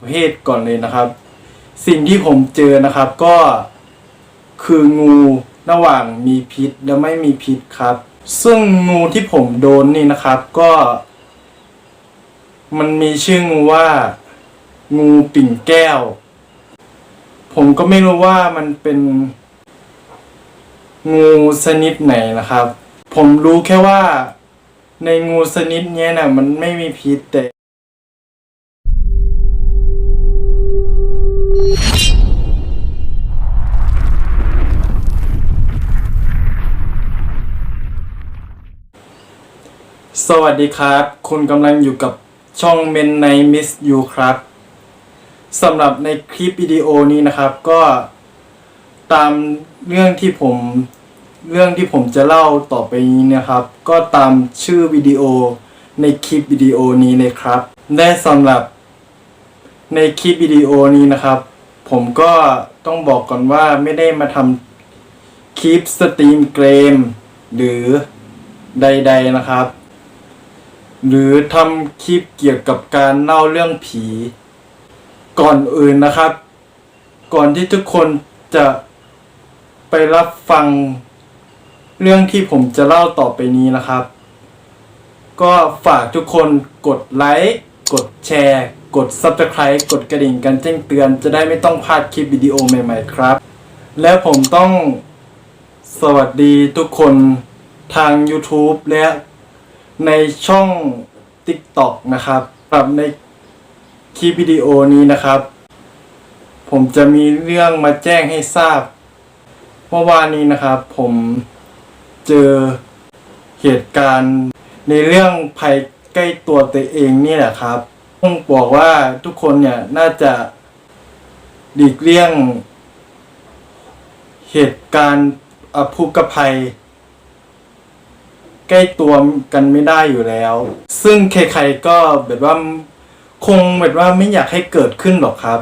ประเภทก่อนเลยนะครับ สิ่งที่ผมเจอนะครับก็คืองูระหว่างมีพิษและไม่มีพิษครับ ซึ่งงูที่ผมโดนนี่นะครับก็ มันมีชื่องูว่า งูปิ่นแก้ว ผมก็ไม่รู้ว่ามันเป็น งูชนิดไหนนะครับ ผมรู้แค่ว่าในงูชนิดเนี้ยนะมันไม่มีพิษแต่ สวัสดีครับ คุณกำลังอยู่กับช่องเมนในมิสยูครับสำหรับในคลิปวิดีโอนี้นะครับก็ตามเรื่องที่ผมเรื่องที่ผมจะเล่าต่อไปนี้นะครับ ก็ตามชื่อวิดีโอในคลิปวิดีโอนี้เลยครับและสำหรับในคลิปวิดีโอนี้นะครับ ผมก็ต้องบอกก่อนว่าไม่ได้มาทำคลิปสตรีมเกม หรือใด ๆนะครับ หรือทำคลิปเกี่ยวกับการเล่าเรื่องผี ก่อนอื่นนะครับ ก่อนที่ทุกคนจะไปรับฟังเรื่องที่ผมจะเล่าต่อไปนี้นะครับ ก็ฝากทุกคนกดไลค์ กดแชร์ กด Subscribe กดกระดิ่งกันแจ้งเตือนจะได้ไม่ต้องพลาดคลิปวิดีโอใหม่ ๆ ครับ และผมต้องสวัสดีทุกคนทาง YouTube และในช่อง TikTok นะครับสำหรับในคลิปวิดีโอนี้นะครับ ผมจะมีเรื่องมาแจ้งให้ทราบเมื่อวานนี้นะครับ ผมเจอเหตุการณ์ในเรื่องภัยใกล้ตัวตัวเองนี่แหละครับ ต้องบอกว่าทุกคนเนี่ยน่าจะหลีกเลี่ยง เหตุการณ์อภุกภัย ใกล้ตัวกันไม่ได้อยู่แล้ว ซึ่งใครๆก็แบบว่าคงแบบว่าไม่อยากให้เกิดขึ้นหรอกครับ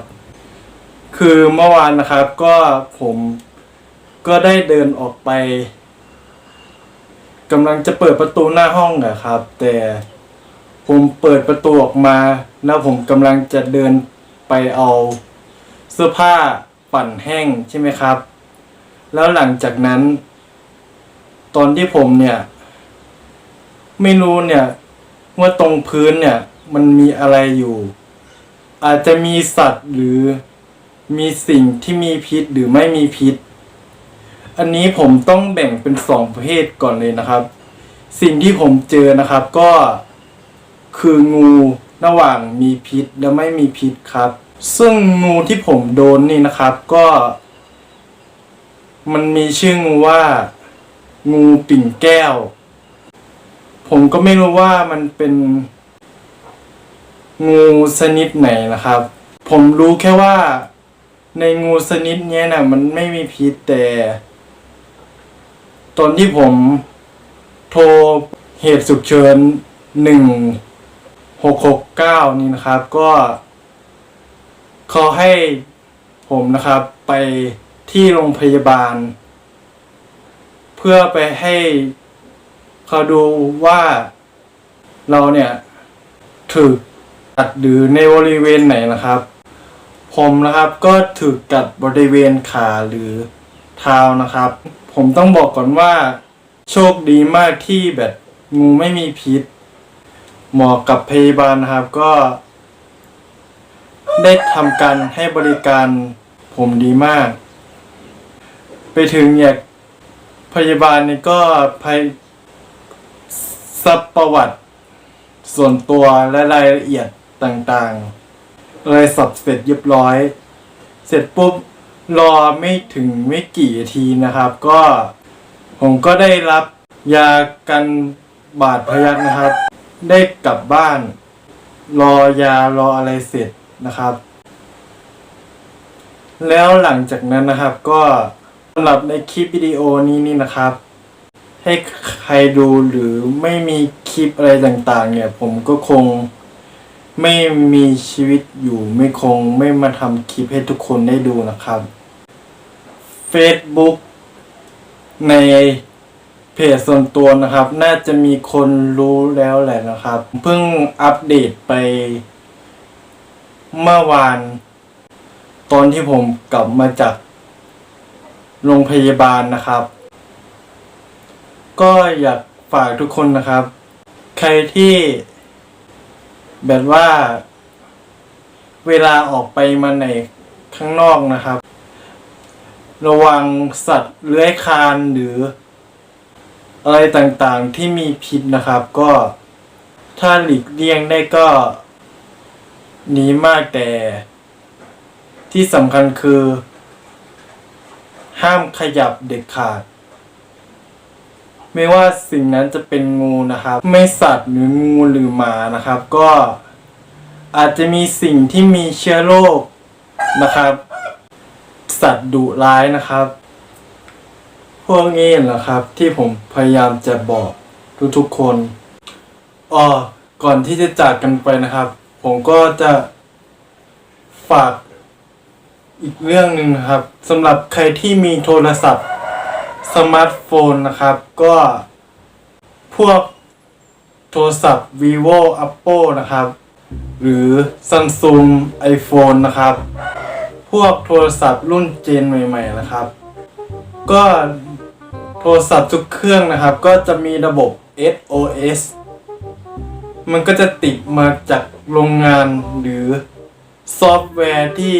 คือเมื่อวานนะครับก็ผมก็ได้เดินออกไปกำลังจะเปิดประตูหน้าห้องอะครับ แต่ ผมเปิดประตูออกมา แล้วผมกำลังจะเดินไปเอาเสื้อผ้าปั่นแห้งใช่ไหมครับ แล้วหลังจากนั้น ตอนที่ผมเนี่ย ไม่รู้เนี่ยว่าตรงพื้นเนี่ย มันมีอะไรอยู่ อาจจะมีสัตว์หรือมีสิ่งที่มีพิษหรือไม่มีพิษ อันนี้ผมต้องแบ่งเป็นสองประเภทก่อนเลยนะครับ สิ่งที่ผมเจอนะครับก็ คืองูระหว่างมีพิษและไม่มีพิษครับ ซึ่งงูที่ผมโดนนี่นะครับก็ มันมีชื่องูว่า งูปิ่นแก้ว ผมก็ไม่รู้ว่ามันเป็นงูชนิดไหนนะครับ ผมรู้แค่ว่าในงูชนิดเนี้ยนะมันไม่มีพิษแต่ ตอนที่ผมโทรเหตุฉุกเฉินหนึ่ง หกหกเก้านี่นะครับก็เขาให้ผมนะครับไปที่โรงพยาบาล เพื่อไปให้เขาดูว่าเราเนี่ยถูกกัดหรือในบริเวณไหนนะครับ ผมนะครับก็ถูกกัดบริเวณขาหรือเท้านะครับ ผมต้องบอกก่อนว่า โชคดีมากที่แบบงูไม่มีพิษ หมอกับพยาบาลนะครับก็ ได้ทำการให้บริการผมดีมาก ไปถึงเนี่ยพยาบาลนี่ก็พยซับประวัติ ส่วนตัวและรายละเอียดต่างๆ เลยสับเสร็จเรียบร้อย เสร็จปุ๊บรอไม่ถึงไม่กี่นาทีนะครับ ก็ผมก็ได้รับยากันบาดพยักนะครับ ได้กลับบ้าน รอยารออะไรเสร็จนะครับ แล้วหลังจากนั้นนะครับก็สำหรับในคลิปวิดีโอนี้นี่นะครับ ให้ใครดูหรือไม่มีคลิปอะไรต่างๆ เนี่ย ผมก็คงไม่มีชีวิตอยู่ไม่คงไม่มาทำคลิปให้ทุกคนได้ดูนะครับ Facebook ใน เพจส่วนตัวนะครับ น่าจะมีคนรู้แล้วแหละนะครับ เพิ่งอัปเดตไป เมื่อวาน ตอนที่ผมกลับมาจากโรงพยาบาลนะครับ ก็อยากฝากทุกคนนะครับ ใครที่ แบบว่า เวลาออกไปมาไหนข้างนอกนะครับ ระวังสัตว์เลื้อยคลานหรือ อะไรต่างๆที่มีพิษนะครับ ก็ถ้าหลีกเลี่ยงได้ก็หนีมากแต่ ที่สำคัญคือ ห้ามขยับเด็ดขาด ไม่ว่าสิ่งนั้นจะเป็นงูนะครับ ไม่สัตว์หรืองูหรือหมานะครับ ก็อาจจะมีสิ่งที่มีเชื้อโรคนะครับ สัตว์ดุร้ายนะครับ พวกนี้แหละครับ ที่ผมพยายามจะบอกทุกๆคนอ๋อก่อนที่จะจากกันไปนะครับ ผมก็จะฝากอีกเรื่องหนึ่งนะครับสำหรับใครที่มีโทรศัพท์สมาร์ทโฟนนะครับ ก็พวกโทรศัพท์ vivo apple นะครับ หรือ samsung iphone นะครับ พวกโทรศัพท์รุ่นเจนใหม่ ๆ นะครับ ก็ โทรศัพท์ทุกเครื่องนะครับ ก็จะมีระบบ SOS มันก็จะติดมาจากโรงงานหรือซอฟต์แวร์ที่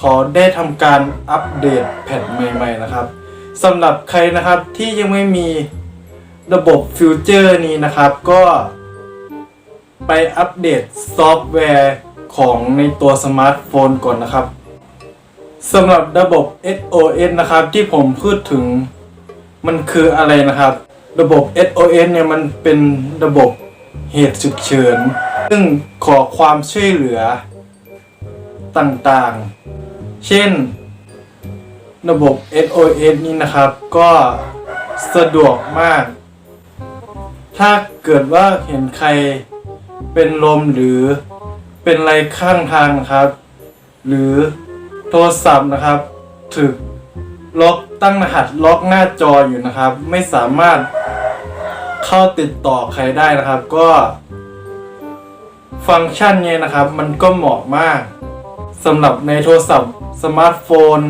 ขอได้ทำการอัปเดตแพทใหม่ ๆ นะครับสำหรับใครนะครับที่ยังไม่มีระบบฟิวเจอร์นี้นะครับก็ไปอัปเดตซอฟต์แวร์ของในตัวสมาร์ทโฟนก่อนนะครับสำหรับระบบ SOS นะครับที่ผมพูดถึง มันคืออะไรนะครับ ระบบ SOS เนี่ยมันเป็นระบบเหตุฉุกเฉิน ซึ่งขอความช่วยเหลือต่างๆ เช่น ระบบ SOS นี้นะครับก็สะดวกมาก ถ้าเกิดว่าเห็นใครเป็นลมหรือเป็นอะไรข้างทางนะครับ หรือโทรศัพท์นะครับ ถึกล็อก ตั้งรหัสล็อกหน้าจออยู่นะครับ ไม่สามารถเข้าติดต่อใครได้นะครับ ก็ฟังก์ชันเนี้ยนะครับ มันก็เหมาะมากสำหรับในโทรศัพท์สมาร์ทโฟน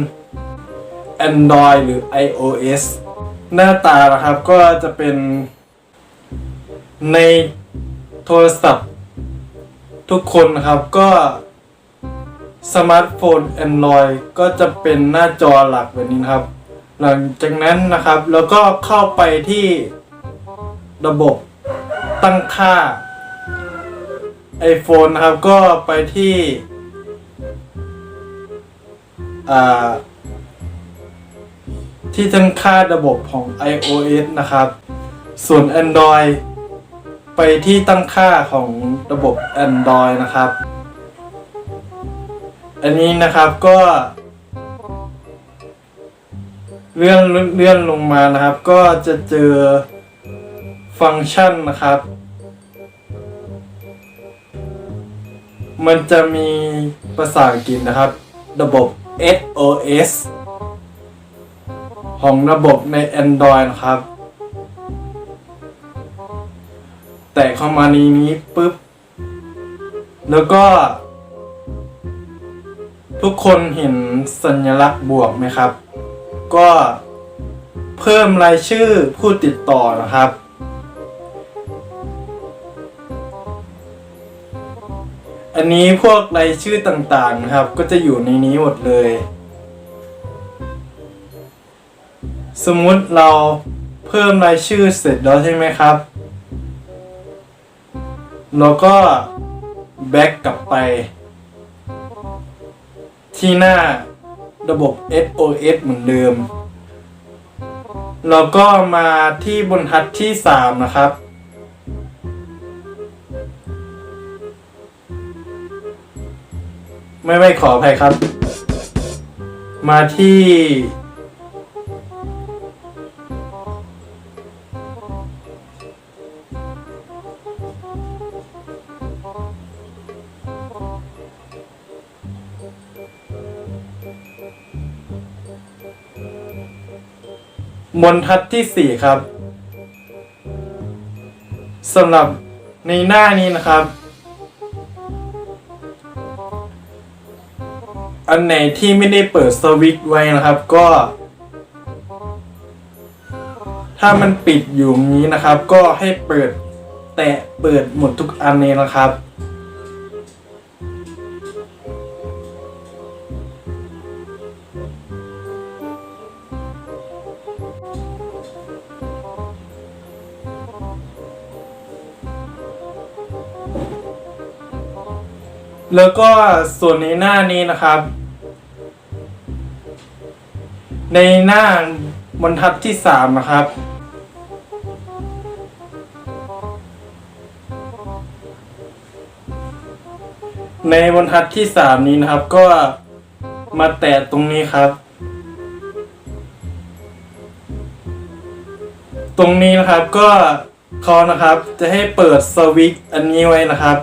Android หรือ iOS หน้าตานะครับก็จะเป็นในโทรศัพท์ทุกคนนะครับก็สมาร์ทโฟน Android ก็จะเป็นหน้าจอหลักแบบนี้นะครับ หลังจากนั้นนะครับแล้วก็เข้าไปที่ระบบตั้งค่า iPhone นะครับก็ไปที่ที่ตั้งค่าระบบของ iOS นะครับ ส่วน Android ไปที่ตั้งค่าของระบบ Android นะครับ อันนี้นะครับก็ เลื่อนเลื่อนลงมานะครับ ก็จะเจอฟังก์ชันนะครับ มันจะมีภาษาอังกฤษนะครับ ระบบ SOS ของระบบใน Android นะครับ แต่เข้ามาในนี้ปุ๊บ แล้วก็ ทุกคนเห็นสัญลักษณ์บวกไหมครับ ก็เพิ่มรายชื่อผู้ติดต่อนะครับ อันนี้พวกรายชื่อต่างๆนะครับ ก็จะอยู่ในนี้หมดเลย สมมุติเราเพิ่มรายชื่อเสร็จแล้วใช่ไหมครับ แล้วก็แบ็กกลับไปที่หน้า ระบบ SOS เหมือนเดิม แล้วก็มาที่บนทัดที่ 3 นะครับ ไม่ไม่ขออภัยครับ มาที่ บนทัดที่ 4 ครับสำหรับในหน้านี้นะครับ อันไหนที่ไม่ได้เปิดสวิตช์ไว้นะครับก็ ถ้ามันปิดอยู่อย่างนี้นะครับ ก็ให้เปิดแตะเปิดหมดทุกอันเลยนะครับ แล้วก็ส่วนในหน้านี้นะครับ ในหน้าบรรทัดที่สามนะครับ ในบรรทัดที่สามนี้นะครับก็มาแตะตรงนี้ครับ ตรงนี้นะครับก็เขานะครับจะให้เปิดสวิตช์อันนี้ไว้นะครับ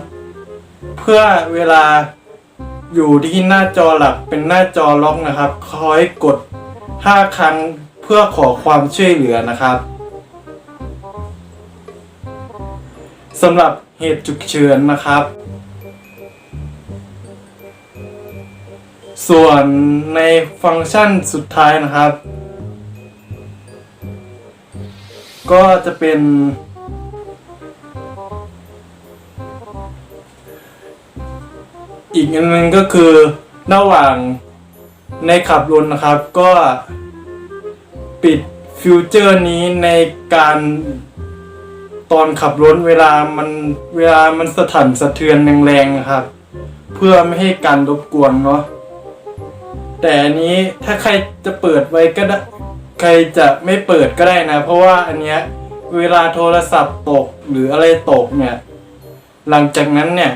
เพื่อเวลาอยู่ที่หน้าจอหลักเป็นหน้าจอล็อกนะครับ คอยกด 5 ครั้งเพื่อขอความช่วยเหลือนะครับสำหรับเหตุฉุกเฉินนะครับ ส่วนในฟังก์ชันสุดท้ายนะครับ ก็จะเป็น อีกอันหนึงก็คือระหว่างในขับรถนะครับ ก็ปิดฟิวเจอร์นี้ในการตอนขับรถเวลามันเวลามันสะถันสะเทือนแรงๆครับ เพื่อไม่ให้การรบกวนเนาะแต่อันนี้ถ้าใครจะเปิดไว้ก็ได้ใครจะไม่เปิดก็ได้นะ เพราะว่าอันเนี้ยเวลาโทรศัพท์ตกหรืออะไรตกเนี่ย หลังจากนั้นเนี่ย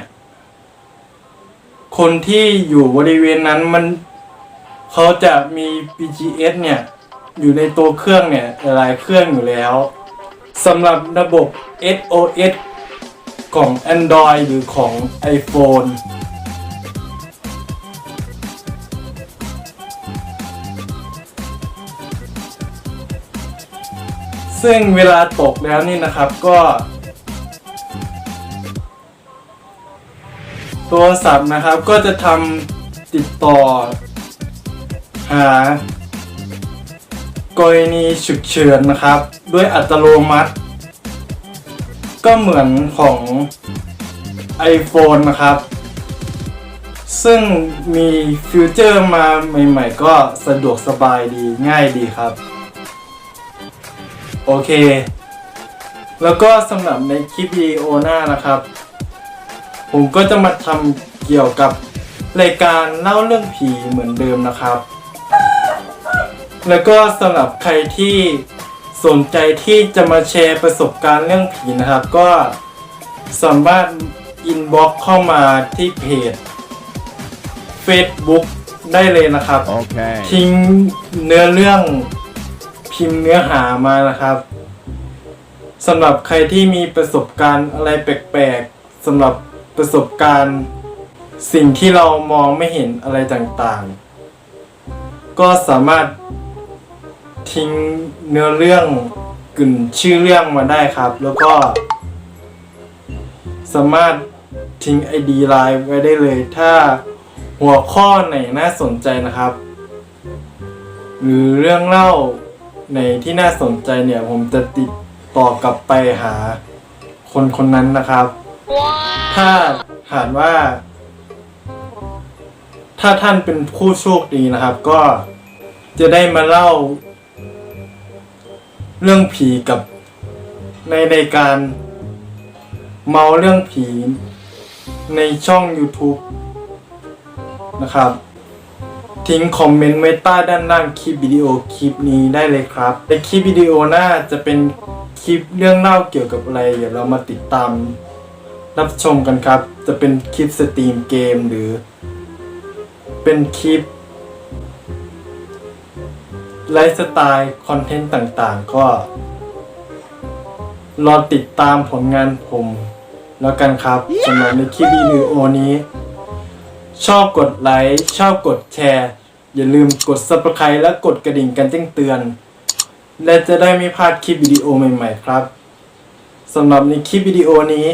คนที่อยู่บริเวณนั้นมันเขาจะมี BGS เนี่ย อยู่ในตัวเครื่องเนี่ยหลายเครื่องอยู่แล้วสำหรับระบบ SOS ของ Android หรือของ iPhone ซึ่งเวลาตกแล้วนี่นะครับก็ โทรศัพท์นะครับก็จะทำติดต่อ หากรณีฉุกเฉินนะครับ ด้วยอัตโนมัติ ก็เหมือนของ iPhone นะครับ ซึ่งมีฟิวเจอร์มาใหม่ๆ ก็สะดวกสบายดีง่ายดีครับ โอเค แล้วก็สำหรับในคลิปวิดีโอหน้านะครับ ผมก็จะมาทำเกี่ยวกับรายการเล่าเรื่องผีเหมือนเดิมนะครับ แล้วก็สำหรับใครที่สนใจที่จะมาแชร์ประสบการณ์เรื่องผีนะครับ ก็สามารถอินบ็อกเข้ามาที่เพจ Facebook ได้เลยนะครับ Okay. ทิ้งเนื้อเรื่องพิมพ์เนื้อหามานะครับสำหรับใครที่มีประสบการณ์อะไรแปลกๆสำหรับ ประสบการณ์ สิ่งที่เรามองไม่เห็นอะไรต่างๆ ก็สามารถทิ้งเนื้อเรื่องกึ่นชื่อเรื่องมาได้ครับ แล้วก็ สามารถทิ้ง ID ไลน์ไว้ได้เลย ถ้าหัวข้อไหนน่าสนใจนะครับ หรือเรื่องเล่าในที่น่าสนใจเนี่ยผมจะติดต่อกลับไปหาคนคนนั้นนะครับ ถ้าหากว่า ถ้าท่านเป็นผู้โชคดีนะครับ ก็จะได้มาเล่า เรื่องผีกับในในการเมาเรื่องผีในช่อง YouTube นะครับ ทิ้งคอมเมนต์ไว้ใต้ด้านล่างคลิปวิดีโอคลิปนี้ได้เลยครับในคลิปวิดีโอหน้าจะเป็นคลิปเรื่องเล่าเกี่ยวกับอะไร เดี๋ยวเรามาติดตาม รับชมกันครับ จะเป็นคลิปสตรีมเกมหรือ เป็นคลิปไลฟ์สไตล์คอนเทนต์ต่างๆ ก็ รอติดตามผลงานผม แล้วกันครับสำหรับในคลิปวิดีโอนี้ ชอบกดไลค์ชอบกดแชร์ อย่าลืมกด subscribe และกดกระดิ่งกันแจ้งเตือน และจะได้ไม่พลาดคลิปวิดีโอใหม่ ๆ ครับสำหรับในคลิปวิดีโอนี้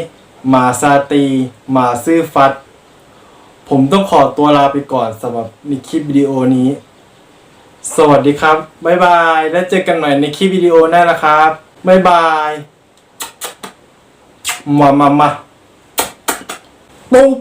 หมาซาตีหมาซื่อฟัด ผมต้องขอตัวลาไปก่อนสำหรับในคลิปวิดีโอนี้ สวัสดีครับ บ๊ายบาย แล้วเจอกันใหม่ในคลิปวิดีโอหน้านะครับ บ๊ายบายมามามาปุ๊บ